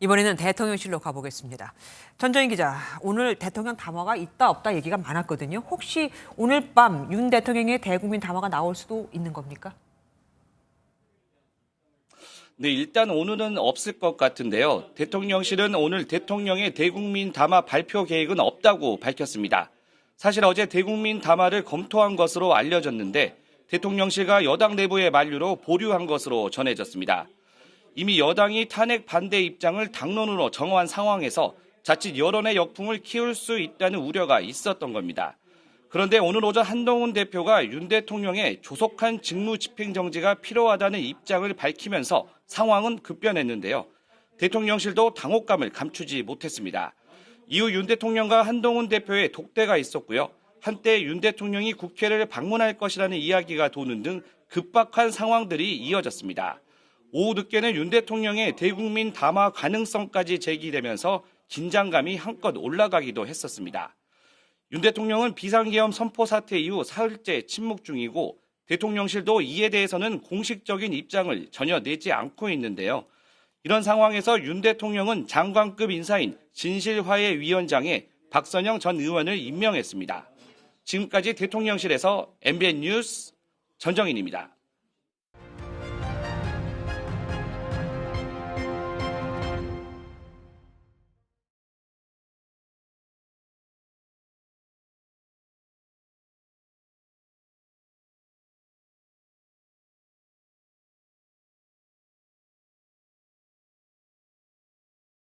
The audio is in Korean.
이번에는 대통령실로 가보겠습니다. 전정희 기자, 오늘 대통령 담화가 있다 없다 얘기가 많았거든요. 혹시 오늘 밤 윤 대통령의 대국민 담화가 나올 수도 있는 겁니까? 네, 일단 오늘은 없을 것 같은데요. 대통령실은 오늘 대통령의 대국민 담화 발표 계획은 없다고 밝혔습니다. 사실 어제 대국민 담화를 검토한 것으로 알려졌는데 대통령실과 여당 내부의 만류로 보류한 것으로 전해졌습니다. 이미 여당이 탄핵 반대 입장을 당론으로 정한 상황에서 자칫 여론의 역풍을 키울 수 있다는 우려가 있었던 겁니다. 그런데 오늘 오전 한동훈 대표가 윤 대통령의 조속한 직무 집행 정지가 필요하다는 입장을 밝히면서 상황은 급변했는데요. 대통령실도 당혹감을 감추지 못했습니다. 이후 윤 대통령과 한동훈 대표의 독대가 있었고요. 한때 윤 대통령이 국회를 방문할 것이라는 이야기가 도는 등 급박한 상황들이 이어졌습니다. 오후 늦게는 윤 대통령의 대국민 담화 가능성까지 제기되면서 긴장감이 한껏 올라가기도 했었습니다. 윤 대통령은 비상계엄 선포 사태 이후 사흘째 침묵 중이고 대통령실도 이에 대해서는 공식적인 입장을 전혀 내지 않고 있는데요. 이런 상황에서 윤 대통령은 장관급 인사인 진실화해 위원장에 박선영 전 의원을 임명했습니다. 지금까지 대통령실에서 MBN 뉴스 전정인입니다.